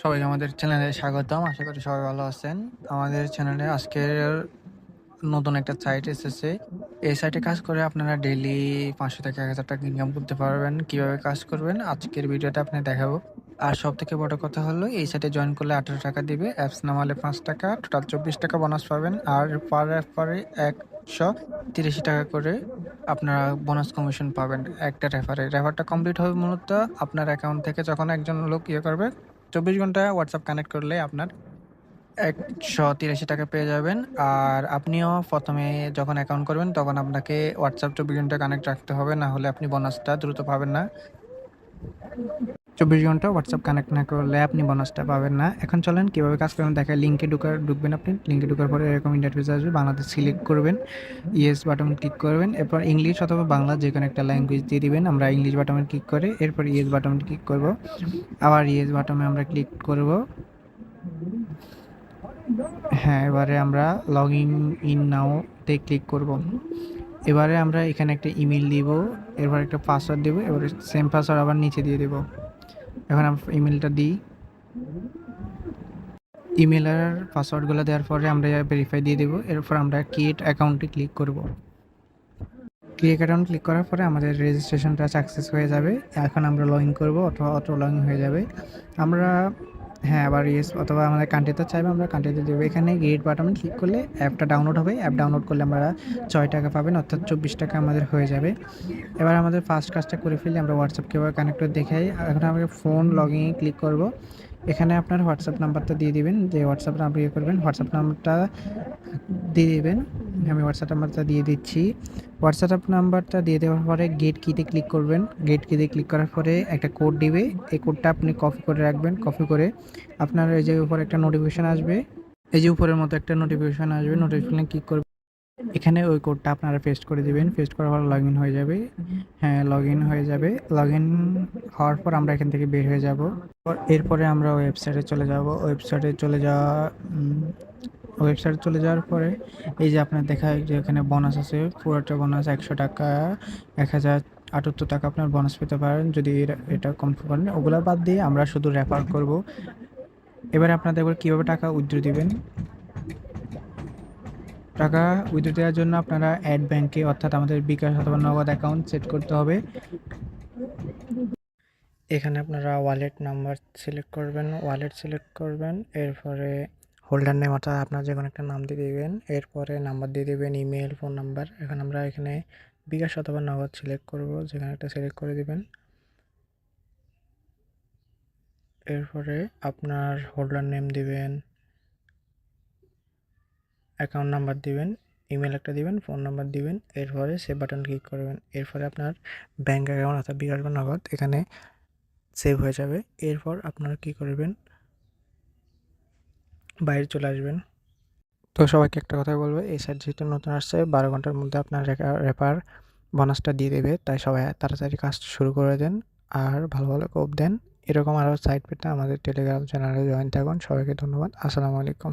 সবাইকে আমাদের চ্যানেলে স্বাগতম। আশা করি সবাই ভালো আছেন। আমাদের চ্যানেলে আজকের নতুন একটা সাইট এসেছে। এই সাইটে কাজ করে আপনারা ডেলি পাঁচশো থেকে এক হাজার টাকা ইনকাম করতে পারবেন। কীভাবে কাজ করবেন? আজকের ভিডিওটা আপনি দেখাবো। আর সব থেকে বড় কথা হলো, এই সাইটে জয়েন করলে আঠেরো টাকা দিবে। অ্যাপস নামালে পাঁচ টাকা। টোটাল চব্বিশ টাকা বোনাস পাবেন। আর পার অ্যাপ পরে একশো তিরিশ টাকা করে আপনারা বোনাস কমিশন পাবেন একটা রেফারে রেফারটা কমপ্লিট হবে মূলত আপনার অ্যাকাউন্ট থেকে। যখন একজন লোক ইয়ে করবে চব্বিশ ঘণ্টা হোয়াটসঅ্যাপ কানেক্ট করলে আপনার একশো তিরাশি টাকা পেয়ে যাবেন। আর আপনিও প্রথমে যখন অ্যাকাউন্ট করবেন, তখন আপনাকে হোয়াটসঅ্যাপ চব্বিশ ঘণ্টা কানেক্ট রাখতে হবে। না হলে আপনি বোনাসটা দ্রুত পাবেন না। চব্বিশ ঘণ্টা হোয়াটসঅ্যাপ কানেক্ট না করলে আপনি বোনাসটা পাবেন না। এখন চলেন, কীভাবে কাজ করবেন দেখায় লিঙ্কে ঢুকার, ঢুকবেন আপনি। লিঙ্কে ঢুকার পরে এরকম ইন্টারফেস আসবে। বাংলাদেশ সিলেক্ট করবেন। ইয়েস বাটন ক্লিক করবেন। এরপর ইংলিশ অথবা বাংলা যে কোনো একটা ল্যাঙ্গুয়েজ দিয়ে দিবেন। আমরা ইংলিশ বাটনে ক্লিক করে এরপর ইয়েস বাটন ক্লিক করব। আবার ইয়েস বাটনে আমরা ক্লিক করব। হ্যাঁ এবারে আমরা লগ ইন ইন নাওতে ক্লিক করব। এবারে আমরা এখানে একটা ইমেল দিব। এরপর একটা পাসওয়ার্ড দেবো। এবারে সেম পাসওয়ার্ড আবার নিচে দিয়ে দেবো। এখন আমরা ইমেলটা দিই। ইমেলের পাসওয়ার্ডগুলো দেওয়ার পরে আমরা ভেরিফাই দিয়ে দেবো। এরপর আমরা ক্রিয়েট অ্যাকাউন্টে ক্লিক করব। ক্রিয়েট অ্যাকাউন্ট ক্লিক করার পরে আমাদের রেজিস্ট্রেশনটা সাকসেস হয়ে যাবে। এখন আমরা লগ ইন করব অথবা অটো লগ ইন হয়ে যাবে। আমরা হ্যাঁ আবার ইয়েস অথবা আমাদের কান্ট্রিতে চাইবে, আমরা কান্ট্রিতে দেবো। এখানে গেট বাটন ক্লিক করলে অ্যাপটা ডাউনলোড হবে। অ্যাপ ডাউনলোড করলে আমরা ছয় টাকা পাবেন, অর্থাৎ চব্বিশ টাকা আমাদের হয়ে যাবে। এবার আমাদের ফার্স্ট কাজটা করে ফেললে আমরা হোয়াটসঅ্যাপ কীভাবে কানেক্ট করে দেখাই। এখন আমরা ফোন লগ ইনে ক্লিক করব। এখানে আপনার হোয়াটসঅ্যাপ নাম্বারটা দিয়ে দিবেন, যে হোয়াটসঅ্যাপ নাম্বার ইয়ে করবেন হোয়াটসঅ্যাপ নাম্বারটা দিয়ে দেবেন। আমি হোয়াটসঅ্যাপ নাম্বারটা দিয়ে দিচ্ছি। হোয়াটসঅ্যাপ নাম্বারটা দিয়ে দেওয়ার পরে গেট কিতে ক্লিক করবেন। গেট কিতে ক্লিক করার পরে একটা কোড দিবে। এই কোডটা আপনি কপি করে রাখবেন। কপি করে আপনার এই যে উপরে একটা নোটিফিকেশান আসবে। এই যে উপরের মতো একটা নোটিফিকেশান আসবে। নোটিফিকেশানে ক্লিক করবেন। এখানে ওই কোডটা আপনারা পেস্ট করে দিবেন। পেস্ট করার পর লগ ইন হয়ে যাবে। হ্যাঁ লগ ইন হয়ে যাবে। লগ ইন হওয়ার পর আমরা এখান থেকে বের হয়ে যাব। এরপরে আমরা ওয়েবসাইটে চলে যাব। ওয়েবসাইটে চলে যাওয়া ওয়েবসাইটে চলে যাওয়ার পরে, এই যে আপনার দেখা যে এখানে বোনাস আছে, পুরোটা বোনাস একশো টাকা, এক হাজার আটাত্তর টাকা আপনার বোনাস পেতে পারেন, যদি এটা- কমপ্লিট করেন। ওগুলো বাদ দিয়ে আমরা শুধু রেফার করব। এবারে আপনাদের এবার কীভাবে টাকা উইথড্র দিবেন? টাকা উইথড্র দেওয়ার জন্য আপনারা অ্যাড ব্যাংকে অর্থাৎ আমাদের বিকাশ অথবা নগদ অ্যাকাউন্ট সেট করতে হবে। এখানে আপনারা ওয়ালেট নাম্বার সিলেক্ট করবেন ওয়ালেট সিলেক্ট করবেন, এরপরে হোল্ডার নেম অর্থাৎ আপনার যে কোনো একটা নাম দিয়ে দিবেন। এরপরে নাম্বার দিয়ে দেবেন ইমেল ফোন নাম্বার এখন আমরা এখানে বিকাশ অথবা নগদ সিলেক্ট করব। যেখানে একটা সিলেক্ট করে দেবেন। এরপরে আপনার হোল্ডার নেম দিবেন। অ্যাকাউন্ট নাম্বার দিবেন। ইমেল একটা দিবেন ফোন নাম্বার দিবেন। এরপরে সেভ বাটন ক্লিক করবেন। এরপরে আপনার ব্যাঙ্ক অ্যাকাউন্ট অর্থাৎ বিকাশ বা নগদ এখানে সেভ হয়ে যাবে। এরপর আপনারা কী করবেন? বাইরে চলে আসবেন। তো সবাইকে একটা কথা বলব, এই সাইট যেহেতু নতুন আসছে, বারো ঘণ্টার মধ্যে আপনার রেপার বোনাসটা দিয়ে দেবে, তাই সবাই তাড়াতাড়ি কাজ শুরু করে দেন, আর ভালো ভালো কোপ দেন। এরকম আরও সাইট পেতে আমাদের টেলিগ্রাম চ্যানেলে জয়েন থাকুন। সবাইকে ধন্যবাদ। আসসালামু আলাইকুম।